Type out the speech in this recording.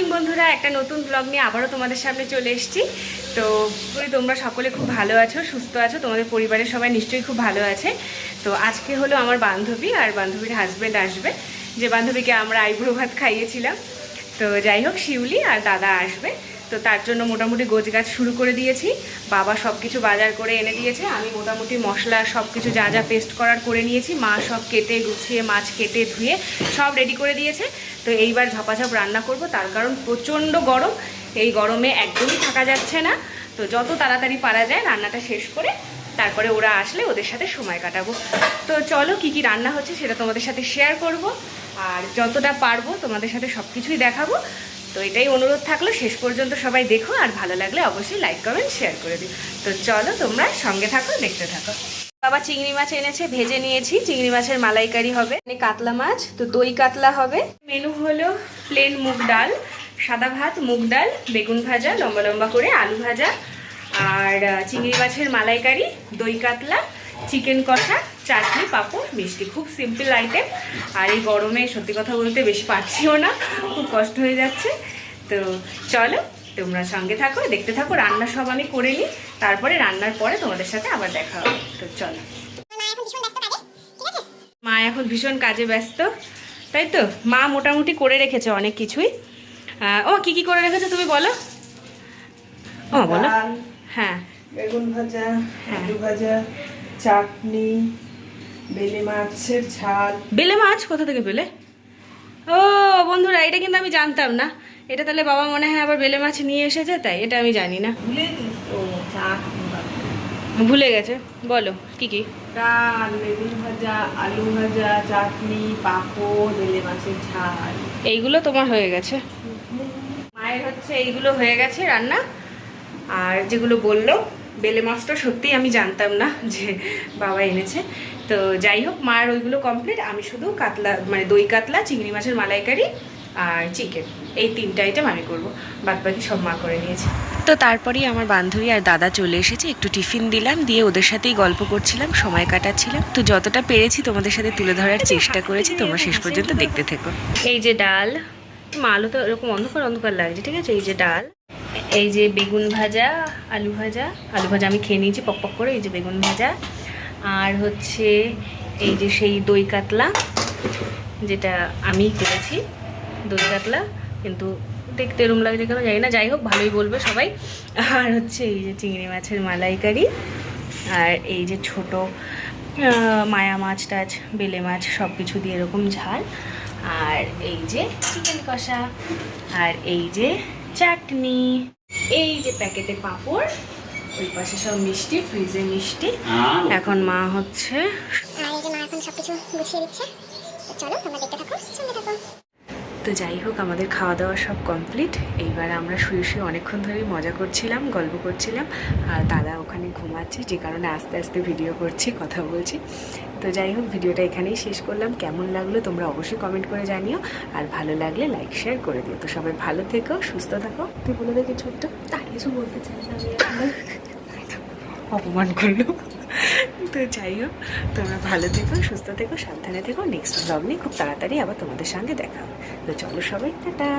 Morning বন্ধুরা, একটা নতুন ব্লগ নিয়ে আবারও তোমাদের সামনে চলে এসেছি। তো তোমরা সকলে খুব ভালো আছো, সুস্থ আছো, তোমাদের পরিবারের সবাই নিশ্চয়ই খুব ভালো আছে। তো আজকে হলো আমার বান্ধবী আর বান্ধবীর হাজব্যান্ড আসবে, যে বান্ধবীকে আমরা আইব্রো ভাত খাইয়েছিলাম। তো যাই হোক, শিউলি আর দাদা আসবে। তো তার জন্য মোটামুটি গোছগাছ শুরু করে দিয়েছি। বাবা সব কিছু বাজার করে এনে দিয়েছে। আমি মোটামুটি মশলা সব কিছু যা যা পেস্ট করার করে নিয়েছি। মা সব কেটে, গুছিয়ে, মাছ কেটে, ধুয়ে সব রেডি করে দিয়েছে। তো এইবার ঝপাঝপ রান্না করব। তার কারণ প্রচণ্ড গরম। এই গরমে একদমই থাকা যাচ্ছে না। তো যত তাড়াতাড়ি পারা যায় রান্নাটা শেষ করে তারপরে ওরা আসলে ওদের সাথে সময় কাটাবো। তো চলো কি কি রান্না হচ্ছে সেটা তোমাদের সাথে শেয়ার করব। আর যতটা পারব তোমাদের সাথে সব কিছুই দেখাবো। তো এটাই অনুরোধ থাকল, শেষ পর্যন্ত সবাই দেখো, আর ভালো লাগলে অবশ্যই লাইক কমেন্ট শেয়ার করে দিও। তো চলো তোমরা সঙ্গে থাকো, দেখতে থাকো। বাবা চিংড়ি মাছ এনেছে, ভেজে নিয়েছি, চিংড়ি মাছের মালাইকারি হবে। কাতলা মাছ, তো দই কাতলা হবে। মেনু হলো প্লেন মুগ ডাল, সাদা ভাত, মুগ ডাল, বেগুন ভাজা, লম্বা লম্বা করে আলু ভাজা, আর চিংড়ি মাছের মালাইকারি, দই কাতলা, চিকেন কষা চাটনি পাঁপড় মিষ্টি খুব সিম্পল আইটেম আর এই গরমে সত্যি কথা বলতে বেশি পাচ্ছিও না খুব কষ্ট হয়ে যাচ্ছে। তো চলো তোমরা সঙ্গে থাকো দেখতে থাকো রান্না সব আমি করে নিই। তারপরে রান্নার পরে তোমাদের সাথে আবার দেখা হবে। তো চলো। মা এখন ভীষণ কাজে ব্যস্ত তাই তো? মা মোটামুটি করে রেখেছে অনেক কিছুই। ও কি কি করে রেখেছে তুমি বলো? ও বলো। হ্যাঁ। বেগুন ভাজা হ্যাঁ। আলু ভাজা চাটনি বেলে মাছের ঝাল। বেলে মাছ? কোথা থেকে পেলে? ও বন্ধুরা এটা কিন্তু আমি জানতাম না। এটা তাহলে বাবা মনে হয় আবার বেলে মাছ নিয়ে এসেছে তাই এটা আমি জানি না। ভুলে গেছে। বলো কি কি? ডাল বেগুন ভাজা আলু ভাজা চাটনি পাঁপড় বেলে মাছের ঝাল। এইগুলো তোমার হয়ে গেছে। মায়ের হচ্ছে এইগুলো হয়ে গেছে রান্না। আর যেগুলো বলল বেলে মাছটা সত্যিই আমি জানতাম না যে বাবা এনেছে। তো যাই হোক মায়ের ওইগুলো কমপ্লিট আমি শুধু কাতলা মানে দই কাতলা চিংড়ি মাছের মালাইকারি আর চিকেন এই তিনটা আইটেম আমি করব। বাদ বাকি সব মা করে নিয়েছে। তো তারপরেই আমার বান্ধবী আর দাদা চলে এসেছে। একটু টিফিন দিলাম দিয়ে ওদের সাথেই গল্প করছিলাম সময় কাটাচ্ছিলাম। তো যতটা পেরেছি তোমাদের সাথে তুলে ধরার চেষ্টা করেছি তোমরা শেষ পর্যন্ত দেখতে থেকো। এই যে ডাল মা আলু তো এরকম অন্ধকার অন্ধকার লাগছে ঠিক আছে? এই যে ডাল। এই যে বেগুন ভাজা, আলু ভাজা আলু ভাজা আমি খেয়ে নিয়েছি, পক পক করে এই যে বেগুন ভাজা। আর হচ্ছে এই যে সেই দই কাতলা, যেটা আমি করেছি দই কাতলা, কিন্তু দেখতে এরম লাগছে কেন জানি না, যাই হোক, ভালোই বলবে সবাই। আর হচ্ছে এই যে চিংড়ি মাছের মালাইকারি, আর এই যে ছোট মায়া মাছ টাছ, বেলে মাছ সব কিছু দিয়ে এরকম ঝাল। আর এই যে চিকেন কষা, আর এই যে চাটনি। এই যে প্যাকেটে পাঁপড় ওই পাশে সব মিষ্টি ফ্রিজে মিষ্টি। এখন মা হচ্ছে আর এই যে মা এখন সবকিছু গুছিয়ে দিচ্ছে। তো চলো তোমরা দেখতে থাকো সঙ্গে থাকো। তো যাই হোক আমাদের খাওয়া দাওয়া সব কমপ্লিট এইবার আমরা শুয়ে শুয়ে অনেকক্ষণ ধরেই মজা করছিলাম গল্প করছিলাম। আর দাদা ওখানে ঘুমাচ্ছে যে কারণে আস্তে আস্তে ভিডিও করছি কথা বলছি। তো যাই হোক ভিডিওটা এখানেই শেষ করলাম। কেমন লাগল তোমরা অবশ্যই কমেন্ট করে জানিও। আর ভালো লাগলে লাইক শেয়ার করে দিও। তো সবাই ভালো থেকো সুস্থ থাকো। তুই বলে দেখি ছোট্ট তার কিছু বলতে চাই অপমান করল। তো যাই হোক, তোমরা ভালো থেকো, সুস্থ থেকো, সাবধানে থেকো। নেক্সট ব্লগ নিয়ে খুব তাড়াতাড়ি আবার তোমাদের সঙ্গে দেখা হবে। তো চলো সবাই, টাটা।